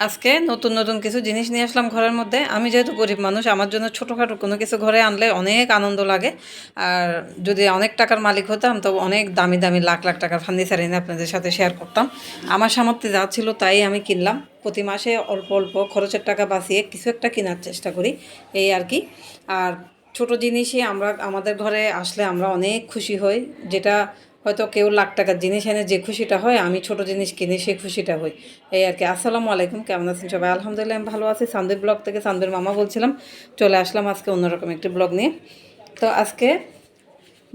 আজকে নতুন নতুন কিছু জিনিস নিয়ে আসলাম ঘরের মধ্যে। আমি যেহেতু গরিব মানুষ, আমার জন্য ছোটোখাটো কোনো কিছু ঘরে আনলে অনেক আনন্দ লাগে। আর যদি অনেক টাকার মালিক হতাম, তো অনেক দামি দামি লাখ লাখ টাকার ফার্নিচার এনে আপনাদের সাথে শেয়ার করতাম। আমার সামর্থ্যে যা ছিল, তাই আমি কিনলাম। প্রতি মাসে অল্প অল্প খরচের টাকা বাঁচিয়ে কিছু একটা কেনার চেষ্টা করি, এই আর কি। আর ছোট জিনিসই আমরা, আমাদের ঘরে আসলে আমরা অনেক খুশি হই, যেটা হয়তো কেউ লাখ টাকার জিনিস এনে যে খুশিটা হয়, আমি ছোট জিনিস কিনে সেই খুশিটা হই। এই আর কি। আসসালামু আলাইকুম। কেমন আছেন সবাই? আলহামদুলিল্লাহ, আমি ভালো আছি। সান্দির ব্লগ থেকে সান্দির মামা বলছিলাম, চলে আসলাম আজকে অন্যরকম একটি ব্লগ নিয়ে। তো আজকে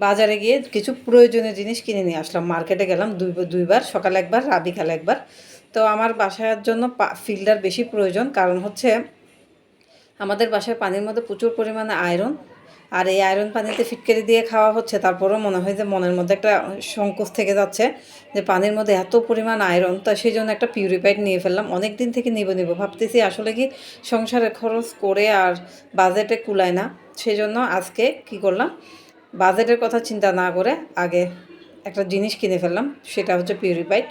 বাজারে গিয়ে কিছু প্রয়োজনীয় জিনিস কিনে নিয়ে আসলাম। মার্কেটে গেলাম দুই, দুইবার, সকালে একবার আর বিকালে একবার। তো আমার বাসার জন্য ফিল্টার বেশি প্রয়োজন, কারণ হচ্ছে আমাদের বাসায় পানির মধ্যে প্রচুর পরিমাণে আয়রন আর এই আয়রন পানিতে ফিটকারি দিয়ে খাওয়া হচ্ছে, তারপরেও মনে হয় যে মনের মধ্যে একটা সংকোচ থেকে যাচ্ছে যে পানির মধ্যে এত পরিমাণ আয়রন, তা সেই জন্য একটা পিউরিফাইড নিয়ে ফেললাম। অনেক দিন থেকে নিব নিব। ভাবতেছি আসলে কি সংসারে খরচ করে আর বাজেটে কুলায় না, সেই জন্য আজকে কি করলাম? বাজেটের কথা চিন্তা না করে আগে একটা জিনিস কিনে ফেললাম, সেটা হচ্ছে পিউরিফাইড।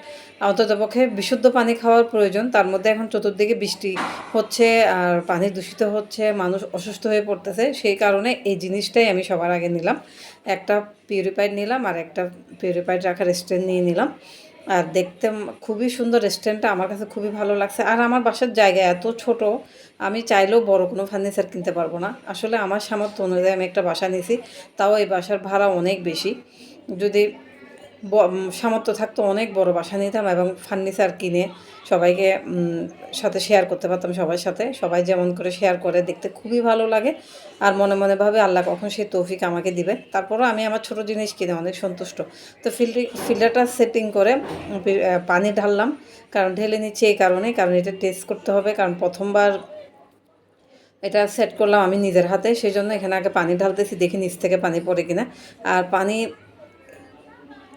অন্তত পক্ষে বিশুদ্ধ পানি খাওয়ার প্রয়োজন, তার মধ্যে এখন চতুর্দিকে বৃষ্টি হচ্ছে আর পানি দূষিত হচ্ছে, মানুষ অসুস্থ হয়ে পড়তেছে, সেই কারণে এই জিনিসটাই আমি সবার আগে নিলাম। একটা পিউরিফাইড নিলাম আর একটা পিউরিফাইড রাখার স্ট্যান্ড নিয়ে নিলাম। আর দেখতে খুবই সুন্দর রেস্টুরেন্টটা আমার কাছে খুবই ভালো লাগছে। আর আমার বাসার জায়গা এত ছোট, আমি চাইলেও বড় কোনো ফার্নিচার কিনতে পারব না। আসলে আমার সামর্থ্য অনুযায়ী আমি একটা বাসা নিয়েছি, তাও এই বাসার ভাড়া অনেক বেশি। যদি সামর্থ্য থাকতো, অনেক বড় বাসা নিতাম এবং ফার্নিচার কিনে সবাইকে সাথে শেয়ার করতে পারতাম সবার সাথে। সবাই যেমন করে শেয়ার করে, দেখতে খুবই ভালো লাগে। আর মনে মনে ভাবে আল্লাহ কখন সেই তৌফিক আমাকে দিবে। তারপরও আমি আমার ছোট জিনিস কিনে, অনেক সন্তুষ্ট। তো ফিল্টার ফিল্টারটা সেটিং করে পানি ঢাললাম। কারণ ঢেলে নিচ্ছে এই কারণে কারণ এটা টেস্ট করতে হবে। কারণ প্রথমবার এটা সেট করলাম আমি নিজের হাতে। সেই জন্য এখানে আগে পানি ঢালতেছি, দেখি নিচ থেকে পানি পড়ে কিনা। আর পানি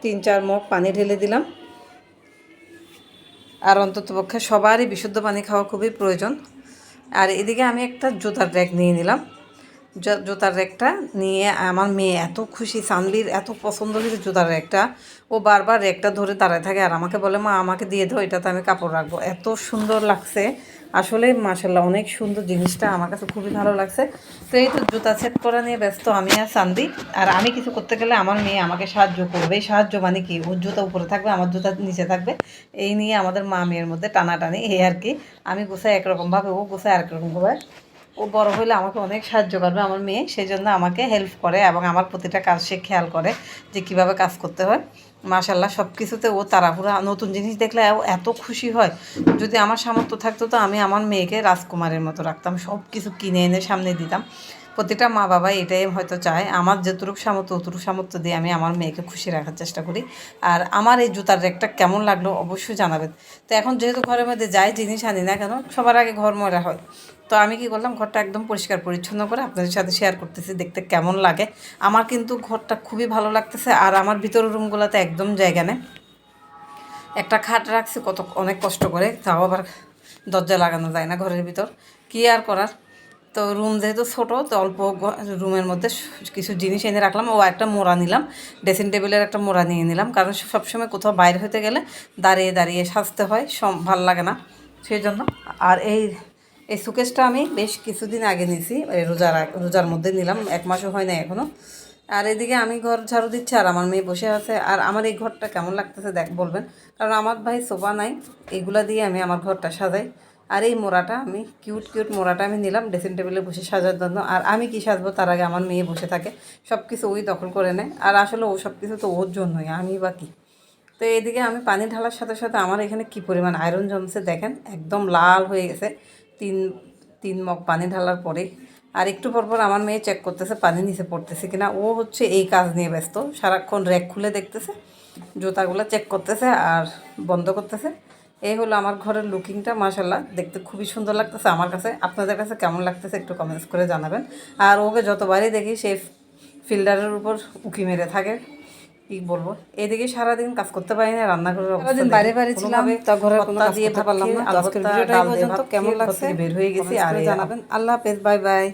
তিন চার মগ পানি ঢেলে দিলাম। আর অন্ততপক্ষে সবারই বিশুদ্ধ পানি খাওয়া খুবই প্রয়োজন। আর এদিকে আমি একটা জুতার র্যাক নিয়ে নিলাম। জুতার র্যাকটা নিয়ে আমার মেয়ে এত খুশি, সানবির এত পছন্দ হয়েছে জুতার র্যাকটা। ও বারবার র্যাকটা ধরে দাঁড়ায় থাকে আর আমাকে বলে, মা, আমাকে দিয়ে দাও, এটাতে আমি কাপড় রাখব। এত সুন্দর লাগছে। আসলে মাসাল্লাহ অনেক সুন্দর জিনিসটা। আমার কাছে খুবই ভালো লাগছে। তো এই তো জুতা সেট করা নিয়ে ব্যস্ত আমি আর সান্দি। আর আমি কিছু করতে গেলে আমার মেয়ে আমাকে সাহায্য করবে। এই সাহায্য মানে কি? ওর জুতা উপরে থাকবে, আমার জুতা নিচে থাকবে। এই নিয়ে আমাদের মা মেয়ের মধ্যে টানাটানি, এই আর কি। আমি গোছাই একরকমভাবে, ও গোছায় আরেকরকমভাবে। ও বড় হলে আমাকে অনেক সাহায্য করবে, আমার মেয়ে সেই জন্য আমাকে হেল্প করে এবং আমার প্রতিটা কাজ সে খেয়াল করে যে কীভাবে কাজ করতে হয়। মাশাল্লাহ সব কিছুতে ও তাড়াহুড়া, নতুন জিনিস দেখলে ও এত খুশি হয়। যদি আমার সামর্থ্য থাকতো তো আমি আমার মেয়েকে রাজকুমারের মতো রাখতাম সব কিছু কিনে এনে সামনে দিতাম। প্রতিটা মা বাবা এটাই হয়তো চায়, আমার যতটুকু সামর্থ্য অতটুকু সামর্থ্য দিয়ে আমি আমার মেয়েকে খুশি রাখার চেষ্টা করি। আর আমার এই জুতার রেকটা কেমন লাগল অবশ্যই জানাবেন। তো এখন যেহেতু ঘরের মধ্যে যাই, জিনিস আনি না কেন, সবার আগে ঘর ময়রা হয়। তো আমি কি করলাম, ঘরটা একদম পরিষ্কার পরিচ্ছন্ন করে আপনাদের সাথে শেয়ার করতেছি, দেখতে কেমন লাগে। আমার কিন্তু ঘরটা খুবই ভালো লাগতেছে আর আমার ভিতরের রুমগুলোতে একদম জায়গা নেই। একটা খাট রাখছি, কত, অনেক কষ্ট করে, তাও আবার দরজা লাগানো যায় না ঘরের ভিতর। কী আর করার? তো রুম যেহেতু ছোটো, তো অল্প রুমের মধ্যে কিছু জিনিস এনে রাখলাম। ও একটা মোড়া নিলাম ড্রেসিং টেবিলের একটা মোড়া নিয়ে নিলাম, কারণ সবসময় কোথাও বাইরে হতে গেলে দাঁড়িয়ে দাঁড়িয়ে সাজতে হয়, সম ভালো লাগে না। সেই জন্য, আর এই এই সুকেশটা আমি বেশ কিছুদিন আগে নিয়েছি রোজার রোজার মধ্যে নিলাম, এক মাসও হয় না এখনও আর এদিকে আমি ঘর ঝাড়ু দিচ্ছি আর আমার মেয়ে বসে আছে। আর আমার এই ঘরটা কেমন লাগতেছে দেখ বলবেন। কারণ আমার ভাই সোফা নাই, এগুলা দিয়ে আমি আমার ঘরটা সাজাই। আর এই মোড়াটা আমি, কিউট কিউট মোড়াটা আমি নিলাম, ড্রেসিং টেবিলে বসে সাজার জন্য। আর আমি কি সাজবো তার আগে আমার মেয়ে বসে থাকে সব কিছু ওই দখল করে নেয়। আর আসলে ও সব কিছু তো ওর জন্যই, আমি বা কী? তো এদিকে আমি পানি ঢালার সাথে সাথে আমার এখানে কি পরিমাণ আয়রন জমছে দেখেন, একদম লাল হয়ে গেছে। তিন তিন মগ পানি ঢালার পরে। আর একটু পরপর আমার মেয়ে চেক করতেছে, পানি নিচে পড়তেছে কিনা। ও হচ্ছে এই কাজ নিয়ে ব্যস্ত। সারাক্ষণ র্যাক খুলে দেখতেছে, জুতাগুলো চেক করতেছে আর বন্ধ করতেছে। এই হলো আমার ঘরের লুকিংটা মাসাল্লাহ দেখতে খুবই সুন্দর লাগতেছে আমার কাছে। আপনাদের কাছে কেমন লাগতেছে একটু কমেন্টস করে জানাবেন। আর ওকে যতবারই দেখি, সে ফিল্ডারের উপর উকি মেরে থাকে। কি বলব? এদিকে সারাদিন কাজ করতে পারি না রান্না করে সারাদিন বাইরে বাইরে ছিলাম তা ঘরে কোনো কাজ করতে পারলাম না। আজকের ভিডিওটা পর্যন্ত কেমন লাগছে? বের হয়ে গেছি আর জানাবেন। আল্লাহ হাফেজ বাই বাই।